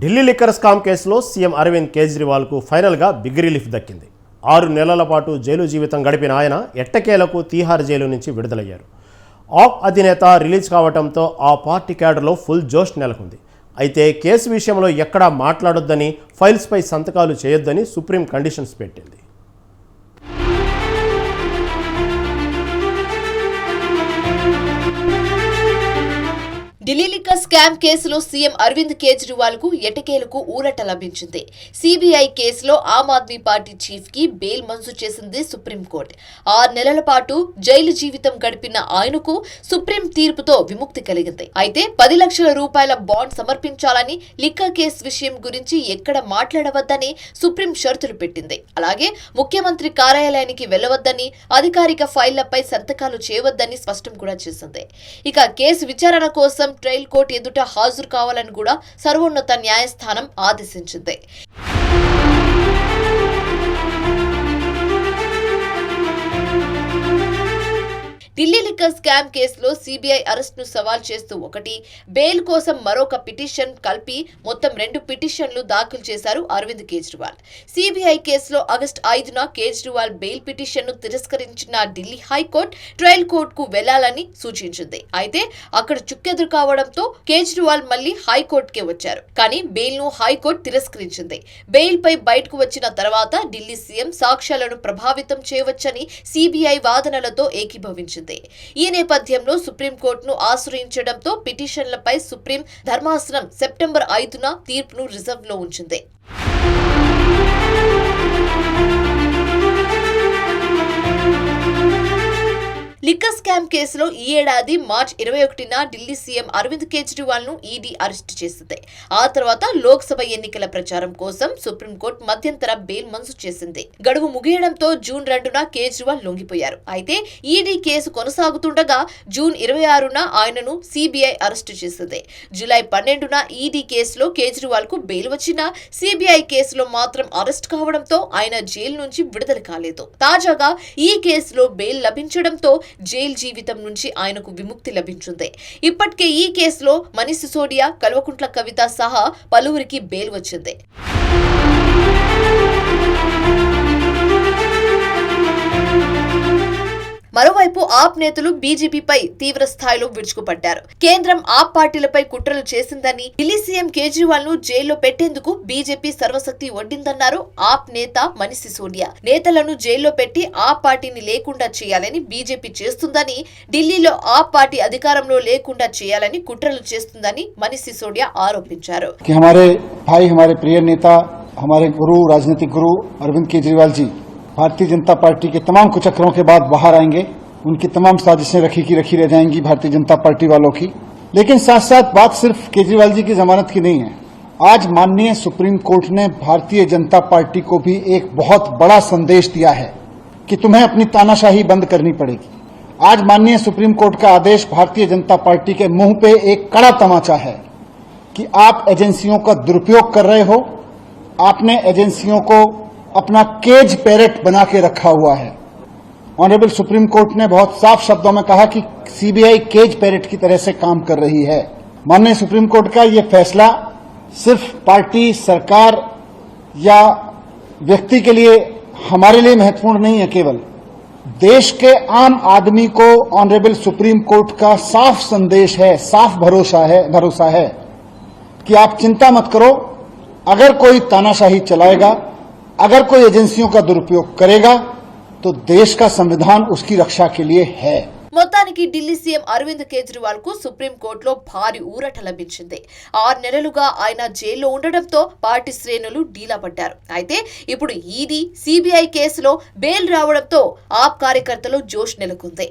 Delhi liquor scam కేసులో CM Arvind కేజ్రీవాల్కు ఫైనల్గా బిగ్ రిలీఫ్ దక్కింది. ఆరు నెలల పాటు జైలు జీవితం గడిపిన ఆయన ఎట్టకేలకు తీహార్ జైలు నుంచి విడుదలయ్యారు. ఆప్ అధినేత రిలీజ్ కావడంతో ఆ పార్టీ క్యాడర్లో ఫుల్ జోష్ నెలకొంది. అయితే కేసు విషయంలో ఎక్కడా మాట్లాడొద్దని ఫైల్స్పై సంతకాలు చేయొద్దని సుప్రీం కండిషన్స్ పెట్టింది. ఢిల్లీ లిక్కర్ స్కామ్ కేసులో సీఎం అరవింద్ కేజ్రీవాల్కు ఎటకేలకు ఊరట లభించింది. సిబిఐ కేసులో ఆమ్ ఆద్మీ పార్టీ చీఫ్కి బెయిల్ మంజూరు చేసింది సుప్రీంకోర్టు. ఆరు నెలల పాటు జైలు జీవితం గడిపిన ఆయనకు సుప్రీం తీర్పుతో విముక్తి కలిగింది. అయితే పది లక్షల రూపాయల బాండ్ సమర్పించాలని లిక్కర్ కేసు విషయం గురించి ఎక్కడ మాట్లాడవద్దని సుప్రీం షరతులు పెట్టింది. అలాగే ముఖ్యమంత్రి కార్యాలయానికి వెళ్ళవద్దని అధికారిక ఫైళ్ళపై సంతకాలు చేయవద్దని స్పష్టం కూడా చేసింది. ఇక కేసు విచారణ కోసం ట్రయల్ కోర్టు ఎదుట హాజరు కావాలని కూడా సర్వోన్నత న్యాయస్థానం ఆదేశించింది. ఢిల్లీ లిక్కర్ స్కామ్ కేసులో సిబిఐ అరెస్ట్ను సవాల్ చేస్తూ ఒకటి బెయిల్ కోసం మరొక పిటిషన్ కలిపి మొత్తం రెండు పిటిషన్లు దాఖలు చేశారు అరవింద్ కేజ్రీవాల్. సిబిఐ కేసులో ఆగస్టు ఐదున కేజ్రీవాల్ బెయిల్ పిటిషన్ను తిరస్కరించిన ఢిల్లీ హైకోర్టు ట్రయల్ కోర్టుకు వెళ్ళాలని సూచించింది. అయితే అక్కడ చుక్కెదురు కావడంతో కేజ్రీవాల్ మళ్ళీ హైకోర్టుకే వచ్చారు. కానీ బెయిల్ను హైకోర్టు తిరస్కరించింది. బెయిల్ పై బయటకు వచ్చిన తర్వాత ఢిల్లీ సీఎం సాక్ష్యాలను ప్రభావితం చేయవచ్చని సిబిఐ వాదనలతో ఏకీభవించింది. ఈ నేపథ్యంలో సుప్రీంకోర్టును ఆశ్రయించడంతో పిటిషన్లపై సుప్రీం ధర్మాసనం సెప్టెంబర్ ఐదున తీర్పును రిజర్వ్లో ఉంచింది. లిక్కర్ కేసులో ఈ ఏడాది మార్చి ఇరవై ఒకటిన ఢిల్లీ సీఎం అరవింద్ కేజ్రీవాల్ను ఈడీ అరెస్టు చేసింది. ఆ తర్వాత లోక్సభ ఎన్నికల ప్రచారం కోసం సుప్రీంకోర్టు మధ్యంతర బెయిల్ మంజూరు చేసింది. గడువు ముగియడంతో జూన్ రెండున కేజ్రీవాల్ లొంగిపోయారు. అయితే ఈడీ కేసు కొనసాగుతుండగా జూన్ ఇరవై ఆరున ఆయనను సిబిఐ అరెస్టు చేసింది. జూలై పన్నెండున ఈడీ కేసులో కేజ్రీవాల్కు బెయిల్ వచ్చినా సిబిఐ కేసులో మాత్రం అరెస్ట్ కావడంతో ఆయన జైలు నుంచి విడుదల కాలేదు. తాజాగా ఈ కేసులో బెయిల్ లభించడంతో జైలు జీవితం నుంచి ఆయనకు విముక్తి లభించింది. ఇప్పటికే ఈ కేసులో మనీష్ సిసోడియా కల్వకుంట్ల కవిత సహా పలువురికి బెయిల్ వచ్చింది. ఆప్ నేతలు బీజేపీపై తీవ్ర స్థాయిలో విరుచుకుపడ్డారు కేంద్రం ఆప్ పార్టీలపై కుట్రలు చేసిందని ఢిల్లీ సీఎం కేజ్రీవాల్ ను జైల్లో పెట్టేందుకు బీజేపీ సర్వశక్తి వడ్డిందన్నారు ఆప్ నేత మనీష్ సిసోడియా నేతలను జైల్లో పెట్టి ఆప్ పార్టీని లేకుండా చేయాలని బీజేపీ చేస్తుందని ఢిల్లీలో ఆప్ పార్టీ అధికారంలో లేకుండా చేయాలని కుట్రలు చేస్తుందని మనీష్ సిసోడియా ఆరోపించారు कि हमारे भाई हमारे प्रिय नेता हमारे गुरु राजनीतिक गुरु अरविंद केजरीवाल जी भारतीय जनता पार्टी के तमाम कुचक्रों के बाद बाहर आएंगे उनकी तमाम साजिशें रखी की रखी रह जाएँगी भारतीय जनता पार्टी वालों की। लेकिन साथ साथ बात सिर्फ़ केजरीवाल जी की जमानत की नहीं है। आज माननीय सुप्रीम कोर्ट ने भारतीय जनता पार्टी को भी एक बहुत बड़ा संदेश दिया है कि तुम्हें अपनी तानाशाही बंद करनी पड़ेगी। आज माननीय सुप्रीम कोर्ट का आदेश भारतीय जनता पार्टी के मुँह पे एक कड़ा तमाचा है कि आप एजेंसियों का दुरुपयोग कर रहे हो। आपने एजेंसियों को अपना केज पैरेट बना के रखा हुआ है। ऑनरेबल सुप्रीम कोर्ट ने बहुत साफ़ शब्दों में कहा कि सीबीआई केज पैरेट की तरह से काम कर रही है। माननीय सुप्रीम कोर्ट का ये फैसला सिर्फ़ पार्टी, सरकार या व्यक्ति के लिए, हमारे लिए महत्वपूर्ण नहीं है केवल। देश के आम आदमी को ऑनरेबल सुप्रीम कोर्ट का साफ़ संदेश है, साफ़ भरोसा है भरोसा है कि आप चिंता मत करो। अगर कोई तानाशाही चलाएगा, अगर कोई एजेंसियों का दुरुपयोग करेगा तो देश का संविधान उसकी रक्षा के लिए है మొత్తానికి ఢిల్లీ సీఎం అరవింద్ కేజ్రీవాల్ కు సుప్రీంకోర్టులో భారీ ఊరట లభించింది ఆరు నెలలుగా ఆయన జైల్లో ఉండడంతో పార్టీ శ్రేణులు డీలా పడ్డారు అయితే ఇప్పుడు ఈడీ సిబిఐ కేసులో బెయిల్ రావడంతో ఆప్ కార్యకర్తలు జోష్ నెలకొంది